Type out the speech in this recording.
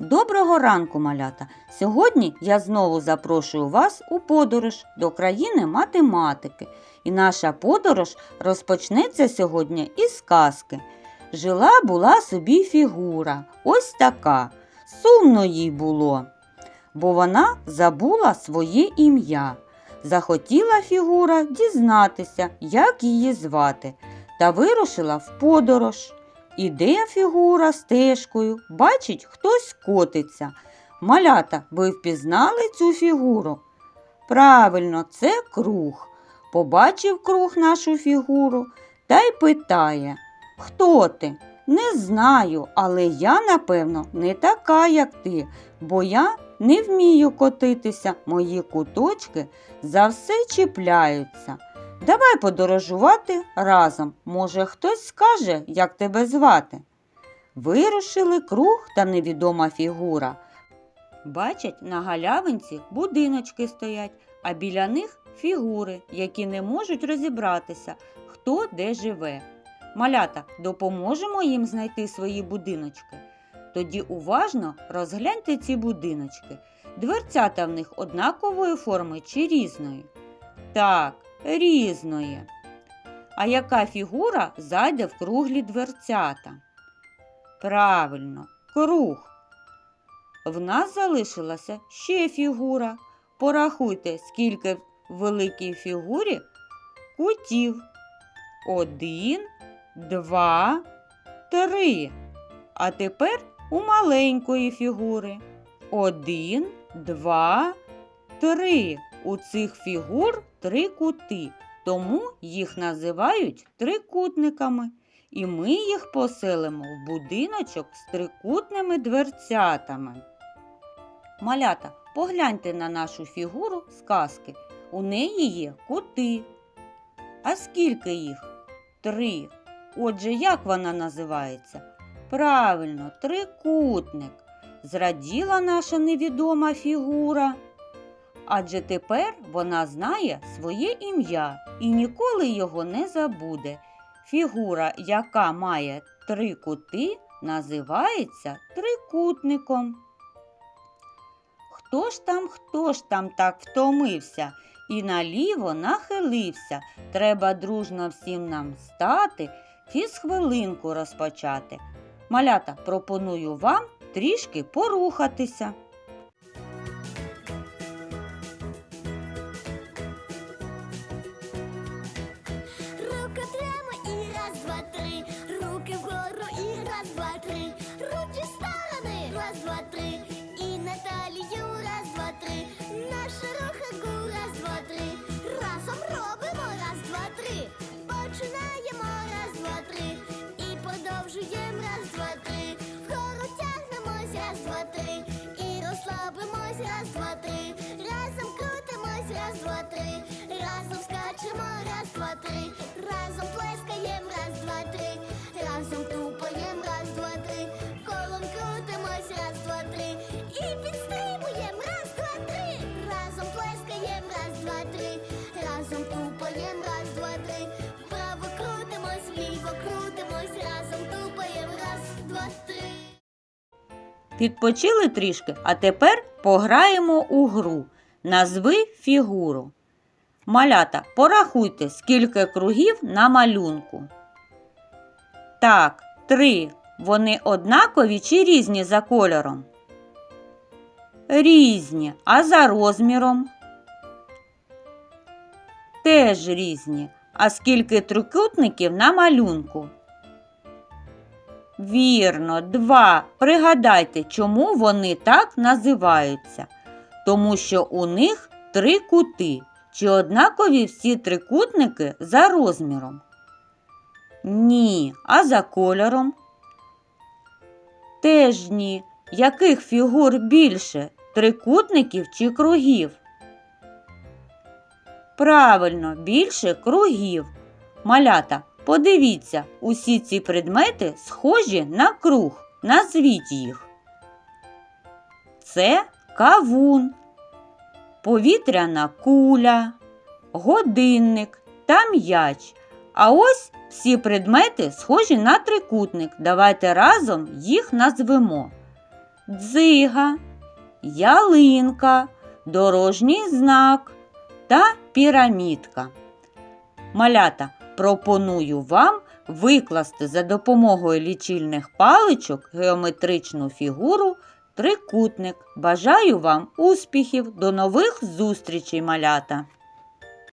Доброго ранку, малята! Сьогодні я знову запрошую вас у подорож до країни математики. І наша подорож розпочнеться сьогодні із казки. Жила була собі фігура, ось така. Сумно їй було, бо вона забула своє ім'я. Захотіла фігура дізнатися, як її звати, та вирушила в подорож. Іде фігура стежкою, бачить, хтось котиться. Малята, ви впізнали цю фігуру? Правильно, це круг. Побачив круг нашу фігуру та й питає Хто ти? Не знаю, але я, напевно, не така, як ти, бо я не вмію котитися, мої куточки за все чіпляються. Давай подорожувати разом. Може, хтось скаже, як тебе звати. Вирушили круг та невідома фігура. Бачать, на галявинці будиночки стоять, а біля них фігури, які не можуть розібратися, хто де живе. Малята, допоможемо їм знайти свої будиночки. Тоді уважно розгляньте ці будиночки. Дверцята в них однакової форми чи різної? Так, різної. А яка фігура зайде в круглі дверцята? Правильно, круг. В нас залишилася ще фігура. Порахуйте, скільки в великій фігурі кутів. Один, два, три. А тепер у маленької фігури. Один, два, три. У цих фігур три кути, тому їх називають трикутниками. І ми їх поселимо в будиночок з трикутними дверцятами. Малята, погляньте на нашу фігуру з казки. У неї є кути. А скільки їх? Три. Отже, як вона називається? Правильно, трикутник. Зраділа наша невідома фігура. Адже тепер вона знає своє ім'я і ніколи його не забуде. Фігура, яка має три кути, називається трикутником. Хто ж там, хто ж там так втомився і наліво нахилився? Треба дружно всім нам стати, фізхвилинку розпочати. Малята, пропоную вам трішки порухатися. Підпочили трішки, а тепер пограємо у гру. Назви фігуру. Малята, порахуйте, скільки кругів на малюнку. Так, три. Вони однакові чи різні за кольором? Різні. А за розміром? Теж різні. А скільки трикутників на малюнку? Вірно, два. Пригадайте, чому вони так називаються. Тому що у них три кути. Чи однакові всі трикутники за розміром? Ні. А за кольором? Теж ні. Яких фігур більше? Трикутників чи кругів? Правильно, більше кругів. Малята, подивіться, усі ці предмети схожі на круг. Назвіть їх. Це кавун, повітряна куля, годинник та м'яч. А ось всі предмети схожі на трикутник. Давайте разом їх назвемо. дзига, ялинка, дорожній знак та пірамідка. Малята, пропоную вам викласти за допомогою лічильних паличок геометричну фігуру трикутник. Бажаю вам успіхів! До нових зустрічей, малята!